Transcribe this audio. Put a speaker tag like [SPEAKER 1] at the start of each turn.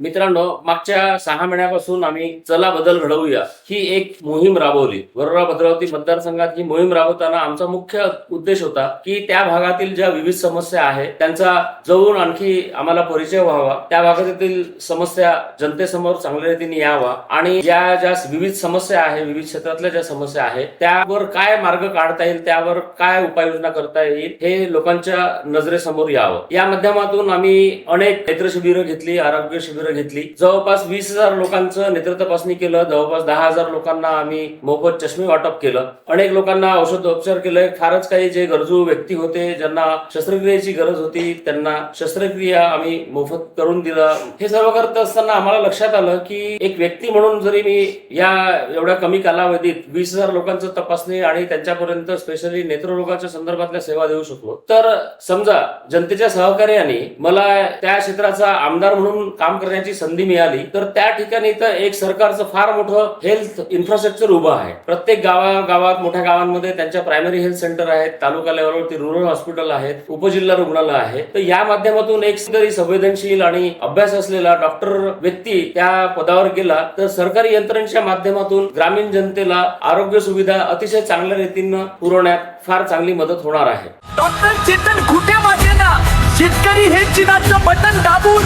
[SPEAKER 1] मित्रांनो मागच्या सहा महिन्यापासून आम्ही चला बदल घडवूया. ही एक मोहीम राबवली. वरोरा भद्रावती मतदारसंघात ही मोहीम राबवताना आमचा मुख्य उद्देश होता की त्या भागातील ज्या विविध समस्या आहेत त्यांचा जवळून आणखी आम्हाला परिचय व्हावा. त्या भागातील समस्या जनतेसमोर चांगल्या रीतीने यावा आणि ज्या ज्या विविध समस्या आहे विविध क्षेत्रातल्या ज्या समस्या आहेत त्यावर काय मार्ग काढता येईल त्यावर काय उपाययोजना करता येईल हे लोकांच्या नजरेसमोर यावं. या माध्यमातून आम्ही अनेक नेत्र शिबिरं घेतली आरोग्य शिबिर घेतली. जवळपास वीस हजार लोकांचं नेत्र तपासणी केलं. जवळपास दहा हजार लोकांना आम्ही मोफत चष्मे वाटप केलं. अनेक लोकांना औषध उपचार केले. फारच काही जे गरजू व्यक्ती होते ज्यांना शस्त्रक्रियेची गरज होती त्यांना शस्त्रक्रिया आम्ही मोफत करून दिलं. हे सर्व करत असताना आम्हाला लक्षात आलं की एक व्यक्ती म्हणून जरी मी या एवढ्या कमी कालावधीत वीस हजार लोकांचं तपासणी आणि त्यांच्यापर्यंत स्पेशली नेत्ररोगाच्या संदर्भातल्या सेवा देऊ शकलो. तर समजा जनतेच्या सहकार्याने मला त्या क्षेत्राचा आमदार म्हणून काम करण्याची संधी मिळाली तर त्या ठिकाणी तर एक सरकारचं फार मोठं हेल्थ इन्फ्रास्ट्रक्चर उभं आहे. प्रत्येक गावा गावात मोठ्या गावांमध्ये त्यांच्या प्रायमरी हेल्थ सेंटर आहेत तालुका लेवलवरती रुरल हॉस्पिटल आहेत उपजिल्हा रुग्णालय आहे. तर या माध्यमातून एक तरी संवेदनशील आणि अभ्यास असलेला डॉक्टर व्यक्ती त्या पदावर गेला तर सरकारी यंत्रणेच्या माध्यमातून ग्रामीण जनतेला आरोग्य सुविधा अतिशय चांगल्या रीतीनं पुरवण्यात फार चांगली मदत होणार आहे.
[SPEAKER 2] डॉक्टर चेतन खुटे माझे ना. शेतकरी हे चिन्हाचं बटन दाबून